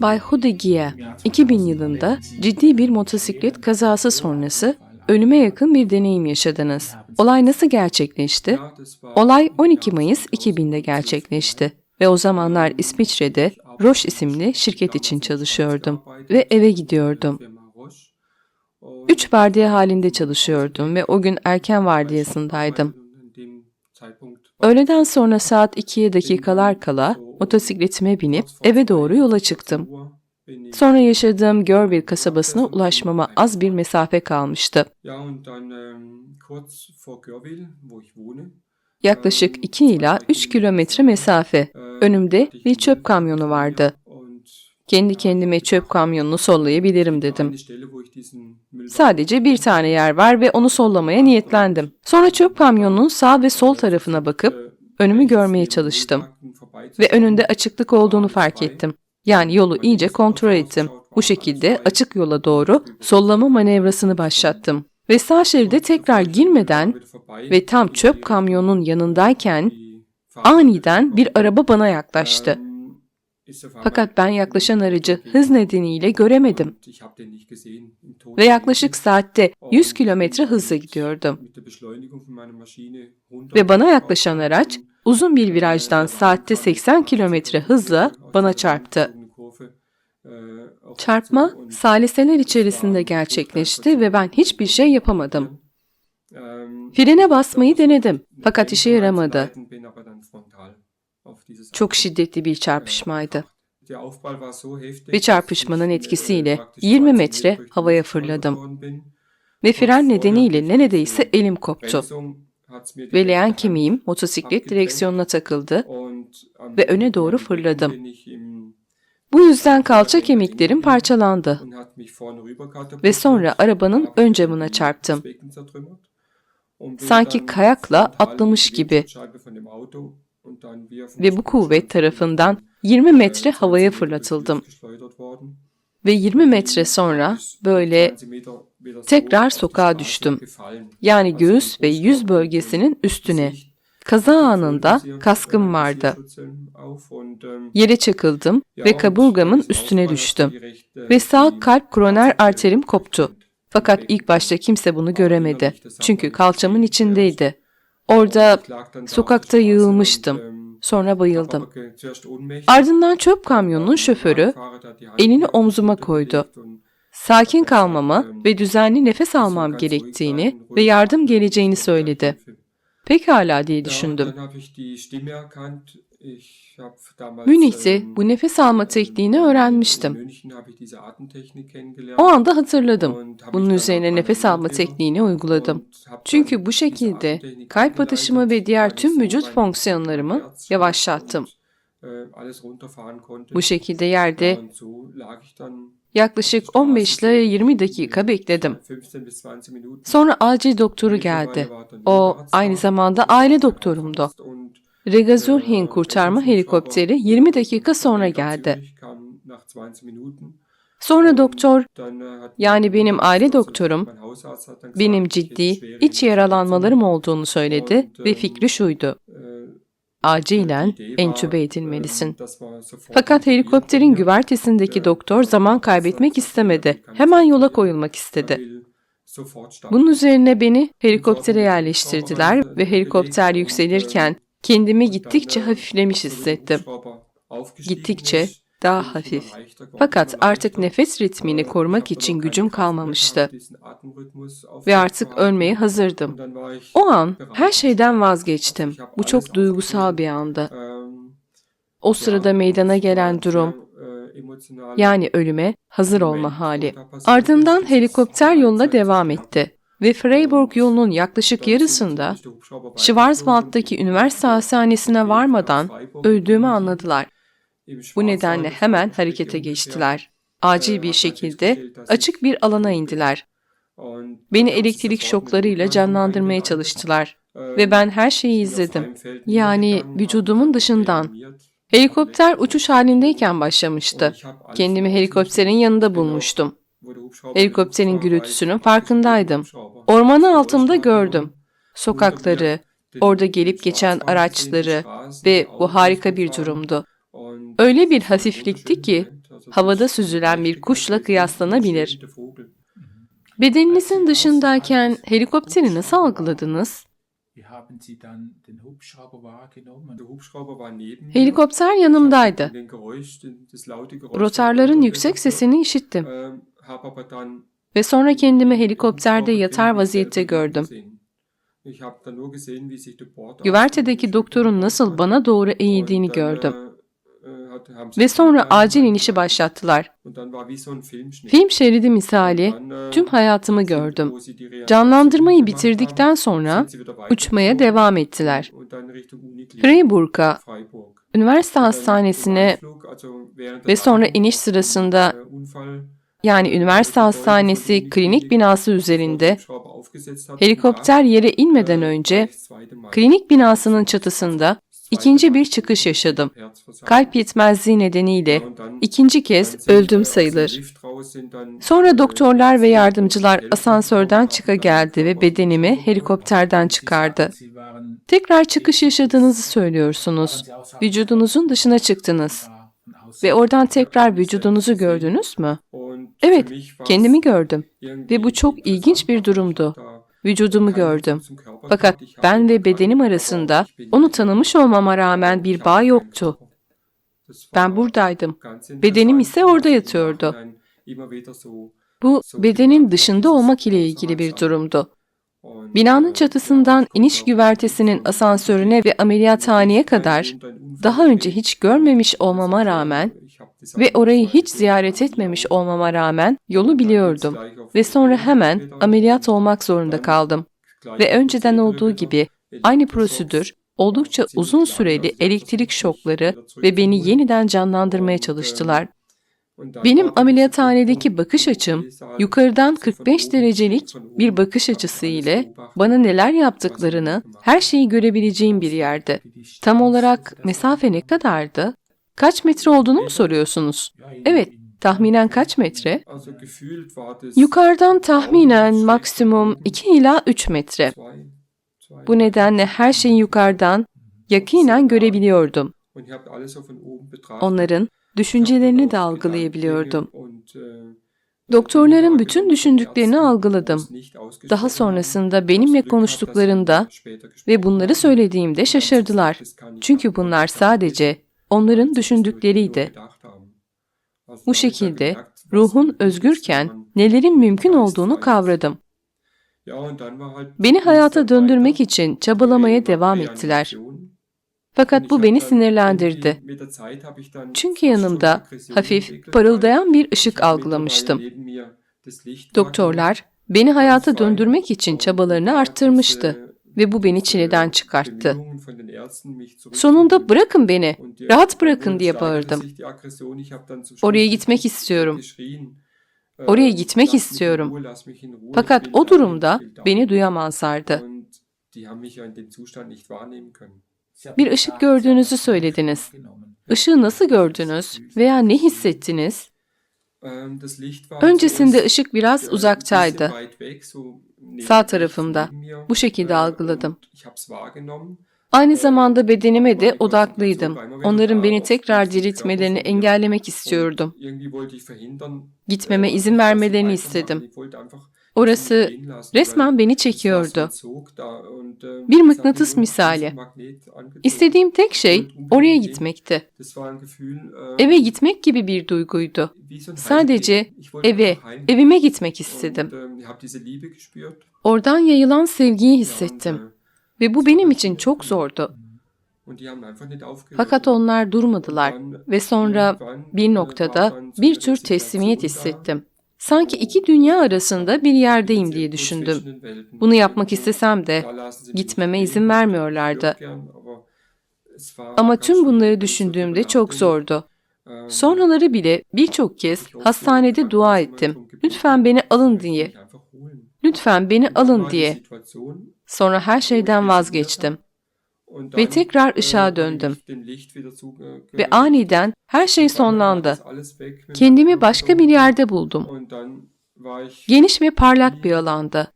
Bay Hudegiye 2000 yılında ciddi bir motosiklet kazası sonrası ölüme yakın bir deneyim yaşadınız. Olay nasıl gerçekleşti? Olay 12 Mayıs 2000'de gerçekleşti ve o zamanlar İsviçre'de Roche isimli şirket için çalışıyordum ve eve gidiyordum. Üç vardiya halinde çalışıyordum ve o gün erken vardiyasındaydım. Öğleden sonra saat 2'ye dakikalar kala motosikletime binip eve doğru yola çıktım. Sonra yaşadığım Görville kasabasına ulaşmama az bir mesafe kalmıştı. Ähm, Yaklaşık 2 ila 3 kilometre mesafe. Önümde bir çöp kamyonu vardı. Kendi kendime çöp kamyonunu sollayabilirim dedim. Sadece bir tane yer var ve onu sollamaya niyetlendim. Sonra çöp kamyonunun sağ ve sol tarafına bakıp önümü görmeye çalıştım ve önünde açıklık olduğunu fark ettim. Yani yolu iyice kontrol ettim. Bu şekilde açık yola doğru sollama manevrasını başlattım. Ve sağ şeride tekrar girmeden ve tam çöp kamyonun yanındayken aniden bir araba bana yaklaştı. Fakat ben yaklaşan aracı hız nedeniyle göremedim ve yaklaşık saatte 100 kilometre hızla gidiyordum. Ve bana yaklaşan araç uzun bir virajdan saatte 80 kilometre hızla bana çarptı. Çarpma saliseler içerisinde gerçekleşti ve ben hiçbir şey yapamadım. Frene basmayı denedim fakat işe yaramadı. Çok şiddetli bir çarpışmaydı. Ve çarpışmanın etkisiyle 20 metre havaya fırladım. Ve fren nedeniyle neredeyse elim koptu. Ve leğen kemiğim motosiklet direksiyonuna takıldı ve öne doğru fırladım. Bu yüzden kalça kemiklerim parçalandı Ve sonra arabanın ön camına çarptım. Sanki kayakla atlamış gibi ve bu kuvvet tarafından 20 metre havaya fırlatıldım. Ve 20 metre sonra böyle tekrar sokağa düştüm. Yani göğüs ve yüz bölgesinin üstüne. Kaza anında kaskım vardı. Yere çakıldım ve kaburgamın üstüne düştüm. Ve sağ kalp koroner arterim koptu. Fakat ilk başta kimse bunu göremedi. Çünkü kalçamın içindeydi. Orada sokakta yığılmıştım. Sonra bayıldım. Ardından çöp kamyonunun şoförü elini omzuma koydu. Sakin kalmamı ve düzenli nefes almam gerektiğini ve yardım geleceğini söyledi. Pekala diye düşündüm. Münih'te bu nefes alma tekniğini öğrenmiştim. O anda hatırladım. Bunun üzerine nefes alma tekniğini uyguladım. Çünkü bu şekilde kalp atışımı ve diğer tüm vücut fonksiyonlarımı yavaşlattım. Bu şekilde yerde yaklaşık 15 ile 20 dakika bekledim. Sonra acil doktoru geldi. O aynı zamanda aile doktorumdu. Regazurhin kurtarma helikopteri 20 dakika sonra geldi. Sonra doktor, yani benim aile doktorum, benim ciddi iç yaralanmalarım olduğunu söyledi ve fikri şuydu. Acilen entübe edilmelisin. Fakat helikopterin güvertesindeki doktor zaman kaybetmek istemedi. Hemen yola koyulmak istedi. Bunun üzerine beni helikoptere yerleştirdiler ve helikopter yükselirken kendimi gittikçe hafiflemiş hissettim. Gittikçe daha hafif. Fakat artık nefes ritmini korumak için gücüm kalmamıştı. Ve artık ölmeye hazırdım. O an her şeyden vazgeçtim. Bu çok duygusal bir anda. O sırada meydana gelen durum, yani ölüme hazır olma hali. Ardından helikopter yoluna devam etti ve Freiburg yolunun yaklaşık yarısında Schwarzwald'daki üniversite hastanesine varmadan öldüğümü anladılar. Bu nedenle hemen harekete geçtiler. Acil bir şekilde açık bir alana indiler. Beni elektrik şoklarıyla canlandırmaya çalıştılar ve ben her şeyi izledim. Yani vücudumun dışından. Helikopter uçuş halindeyken başlamıştı. Kendimi helikopterin yanında bulmuştum. Helikopterin gürültüsünün farkındaydım. Ormanı altımda gördüm. Sokakları, orada gelip geçen araçları ve bu harika bir durumdu. Öyle bir hafiflikti ki havada süzülen bir kuşla kıyaslanabilir. Bedeninizin dışındayken helikopteri nasıl algıladınız? Helikopter yanımdaydı. Rotarların yüksek sesini işittim ve sonra kendimi helikopterde yatar vaziyette gördüm. Güvertedeki doktorun nasıl bana doğru eğildiğini dann, gördüm äh, äh, ve sonra acil inişi başlattılar. Film şeridi misali äh, tüm hayatımı gördüm. Canlandırmayı bitirdikten sonra uçmaya devam ettiler. Freiburg'a, Freiburg. üniversite hastanesine ve sonra iniş sırasında äh, yani üniversite hastanesi klinik binası üzerinde helikopter yere inmeden önce klinik binasının çatısında ikinci bir çıkış yaşadım. Kalp yetmezliği nedeniyle ikinci kez öldüm sayılır. Sonra doktorlar ve yardımcılar asansörden çıka geldi ve bedenimi helikopterden çıkardı. Tekrar çıkış yaşadığınızı söylüyorsunuz. Vücudunuzun dışına çıktınız ve oradan tekrar vücudunuzu gördünüz mü? Evet, kendimi gördüm ve bu çok ilginç bir durumdu. Vücudumu gördüm. Fakat ben ve bedenim arasında onu tanımış olmama rağmen bir bağ yoktu. Ben buradaydım. Bedenim ise orada yatıyordu. Bu bedenin dışında olmak ile ilgili bir durumdu. Binanın çatısından iniş güvertesinin asansörüne ve ameliyathaneye kadar daha önce hiç görmemiş olmama rağmen ve orayı hiç ziyaret etmemiş olmama rağmen yolu biliyordum ve sonra hemen ameliyat olmak zorunda kaldım. Ve önceden olduğu gibi aynı prosedür oldukça uzun süreli elektrik şokları ve beni yeniden canlandırmaya çalıştılar. Benim ameliyathanedeki bakış açım yukarıdan 45 derecelik bir bakış açısı ile bana neler yaptıklarını, her şeyi görebileceğim bir yerde. Tam olarak mesafe ne kadardı? Kaç metre olduğunu mu soruyorsunuz? Evet, tahminen kaç metre? Yukarıdan tahminen maksimum 2 ila 3 metre. Bu nedenle her şeyi yukarıdan yakinen görebiliyordum. Onların düşüncelerini de algılayabiliyordum. Doktorların bütün düşündüklerini algıladım. Daha sonrasında benimle konuştuklarında ve bunları söylediğimde şaşırdılar. Çünkü bunlar sadece onların düşündükleriydi. Bu şekilde ruhun özgürken nelerin mümkün olduğunu kavradım. Beni hayata döndürmek için çabalamaya devam ettiler. Fakat bu beni sinirlendirdi. Çünkü yanımda hafif parıldayan bir ışık algılamıştım. Doktorlar beni hayata döndürmek için çabalarını arttırmıştı ve bu beni çileden çıkarttı. Sonunda bırakın beni, rahat bırakın diye bağırdım. Oraya gitmek istiyorum. Oraya gitmek istiyorum. Fakat o durumda beni duyamazlardı. Bir ışık gördüğünüzü söylediniz. Işığı nasıl gördünüz veya ne hissettiniz? Öncesinde ışık biraz uzaktaydı. Sağ tarafımda. Bu şekilde algıladım. Aynı zamanda bedenime de odaklıydım. Onların beni tekrar diriltmelerini engellemek istiyordum. Gitmeme izin vermelerini istedim. Orası resmen beni çekiyordu. Bir mıknatıs misali. İstediğim tek şey oraya gitmekti. Eve gitmek gibi bir duyguydu. Sadece eve, evime gitmek istedim. Oradan yayılan sevgiyi hissettim. Ve bu benim için çok zordu. Fakat onlar durmadılar ve sonra bir noktada bir tür teslimiyet hissettim. Sanki iki dünya arasında bir yerdeyim diye düşündüm. Bunu yapmak istesem de gitmeme izin vermiyorlardı. Ama tüm bunları düşündüğümde çok zordu. Sonraları bile birçok kez hastanede dua ettim. Lütfen beni alın diye. Lütfen beni alın diye. Sonra her şeyden vazgeçtim. Ve tekrar ışığa döndüm. Ve aniden her şey sonlandı. Kendimi başka bir yerde buldum. Geniş ve parlak bir alanda.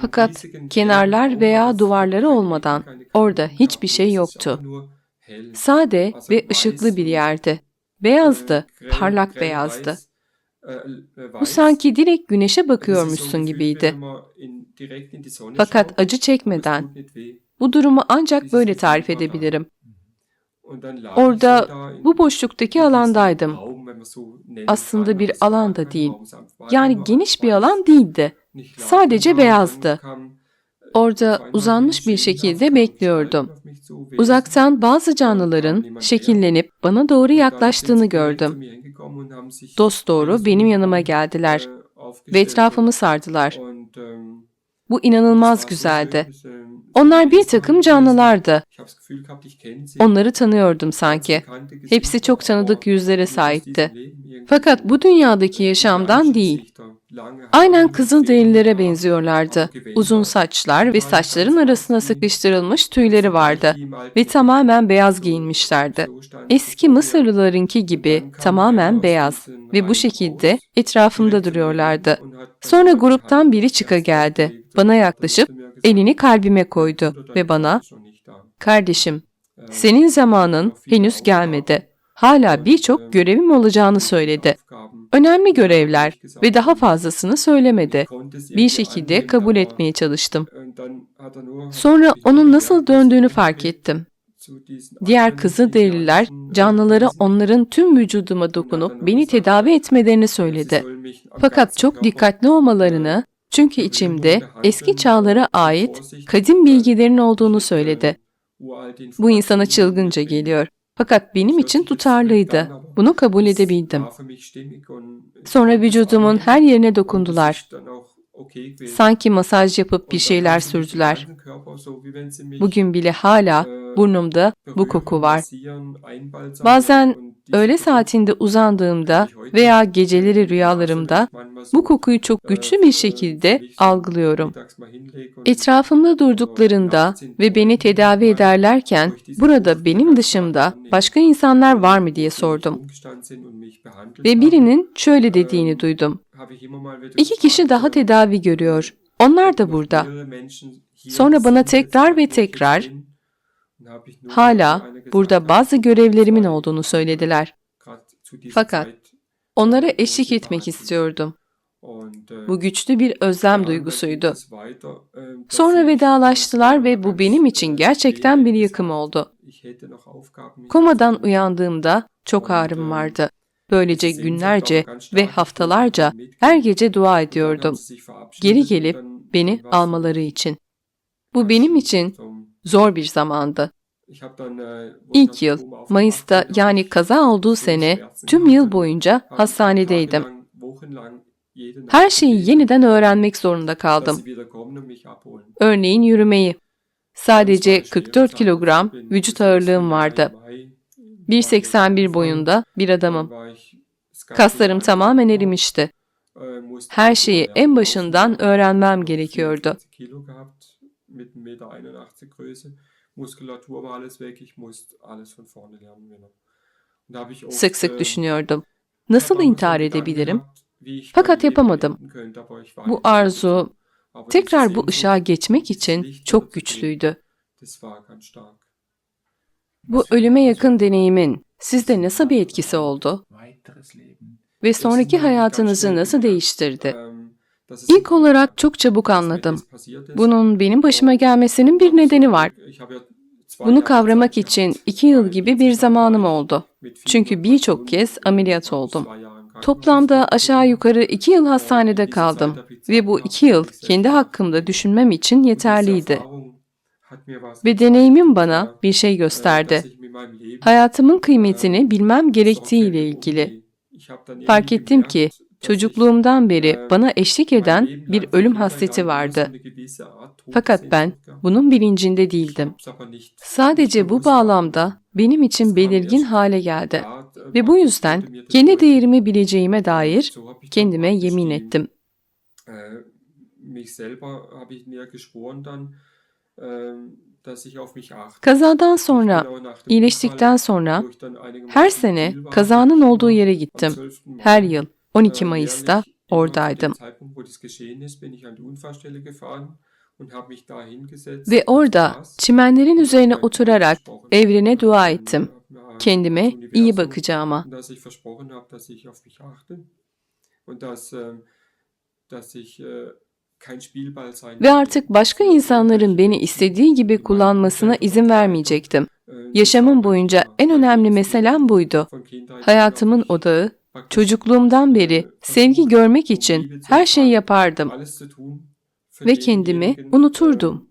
Fakat kenarlar veya duvarları olmadan orada hiçbir şey yoktu. Sade ve ışıklı bir yerde. Beyazdı, parlak beyazdı. Bu sanki direkt güneşe bakıyormuşsun gibiydi. Fakat acı çekmeden bu durumu ancak böyle tarif edebilirim. Orada bu boşluktaki alandaydım. Aslında bir alanda değil. Yani geniş bir alan değildi. Sadece beyazdı. Orada uzanmış bir şekilde bekliyordum. Uzaktan bazı canlıların şekillenip bana doğru yaklaştığını gördüm. Dosdoğru benim yanıma geldiler ve etrafımı sardılar. Bu inanılmaz güzeldi. Onlar bir takım canlılardı. Onları tanıyordum sanki. Hepsi çok tanıdık yüzlere sahipti. Fakat bu dünyadaki yaşamdan değil. Aynen kızılderililere benziyorlardı. Uzun saçlar ve saçların arasına sıkıştırılmış tüyleri vardı ve tamamen beyaz giyinmişlerdi. Eski Mısırlılarınki gibi tamamen beyaz ve bu şekilde etrafımda duruyorlardı. Sonra gruptan biri çıka geldi. Bana yaklaşıp elini kalbime koydu ve bana "Kardeşim, senin zamanın henüz gelmedi. Hala birçok görevim olacağını söyledi. Önemli görevler ve daha fazlasını söylemedi. Bir şekilde kabul etmeye çalıştım. Sonra onun nasıl döndüğünü fark ettim. Diğer Kızılderililer canlılara onların tüm vücuduma dokunup beni tedavi etmelerini söyledi. Fakat çok dikkatli olmalarını çünkü içimde eski çağlara ait kadim bilgilerin olduğunu söyledi. Bu insana çılgınca geliyor. Fakat benim için tutarlıydı. Bunu kabul edebildim. Sonra vücudumun her yerine dokundular. Sanki masaj yapıp bir şeyler sürdüler. Bugün bile hala burnumda bu koku var. Bazen öğle saatinde uzandığımda veya geceleri rüyalarımda bu kokuyu çok güçlü bir şekilde algılıyorum. Etrafımda durduklarında ve beni tedavi ederlerken burada benim dışımda başka insanlar var mı diye sordum. Ve birinin şöyle dediğini duydum. İki kişi daha tedavi görüyor. Onlar da burada. Sonra bana tekrar ve tekrar hala burada bazı görevlerimin olduğunu söylediler. Fakat onlara eşlik etmek istiyordum. Bu güçlü bir özlem duygusuydu. Sonra vedalaştılar ve bu benim için gerçekten bir yıkım oldu. Komadan uyandığımda çok ağrım vardı. Böylece günlerce ve haftalarca her gece dua ediyordum. Geri gelip beni almaları için. Bu benim için zor bir zamandı. İlk yıl, Mayıs'ta yani kaza olduğu sene tüm yıl boyunca hastanedeydim. Her şeyi yeniden öğrenmek zorunda kaldım. Örneğin yürümeyi. Sadece 44 kilogram vücut ağırlığım vardı. 1.81 boyunda bir adamım. Kaslarım tamamen erimişti. Her şeyi en başından öğrenmem gerekiyordu. Sık sık düşünüyordum. Nasıl intihar edebilirim? Fakat yapamadım. Bu arzu tekrar bu ışığa geçmek için çok güçlüydü. Bu ölüme yakın deneyimin sizde nasıl bir etkisi oldu? Ve sonraki hayatınızı nasıl değiştirdi? İlk olarak çok çabuk anladım. Bunun benim başıma gelmesinin bir nedeni var. Bunu kavramak için iki yıl gibi bir zamanım oldu. Çünkü birçok kez ameliyat oldum. Toplamda aşağı yukarı iki yıl hastanede kaldım ve bu iki yıl kendi hakkımda düşünmem için yeterliydi. Ve deneyimim bana bir şey gösterdi. Hayatımın kıymetini bilmem gerektiği ile ilgili. Fark ettim ki çocukluğumdan beri bana eşlik eden bir ölüm hasreti vardı. Fakat ben bunun bilincinde değildim. Sadece bu bağlamda benim için belirgin hale geldi. Ve bu yüzden kendi değerimi bileceğime dair kendime yemin ettim. Kazadan sonra, iyileştikten sonra her sene kazanın olduğu yere gittim. Her yıl 12 Mayıs'ta oradaydım. Ve orada çimenlerin üzerine oturarak evrene dua ettim. Kendime iyi bakacağıma. dass ich äh, Ve artık başka insanların beni istediği gibi kullanmasına izin vermeyecektim. Yaşamım boyunca en önemli meselem buydu. Hayatımın odağı, çocukluğumdan beri sevgi görmek için her şeyi yapardım ve kendimi unuturdum.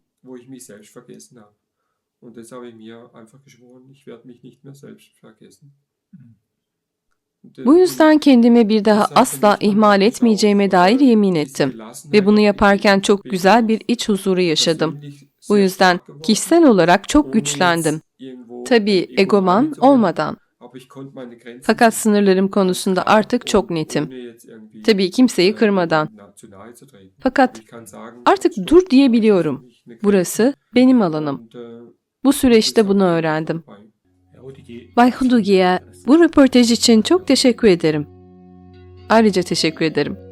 Und das habe ich mir einfach geschworen, ich werde mich nicht mehr selbst vergessen. Bu yüzden kendimi bir daha asla ihmal etmeyeceğime dair yemin ettim. Ve bunu yaparken çok güzel bir iç huzuru yaşadım. Bu yüzden kişisel olarak çok güçlendim. Tabii egoman olmadan. Fakat sınırlarım konusunda artık çok netim. Tabii kimseyi kırmadan. Fakat artık dur diyebiliyorum. Burası benim alanım. Bu süreçte bunu öğrendim. Bay Hudugi'ye bu röportaj için çok teşekkür ederim. Ayrıca teşekkür ederim.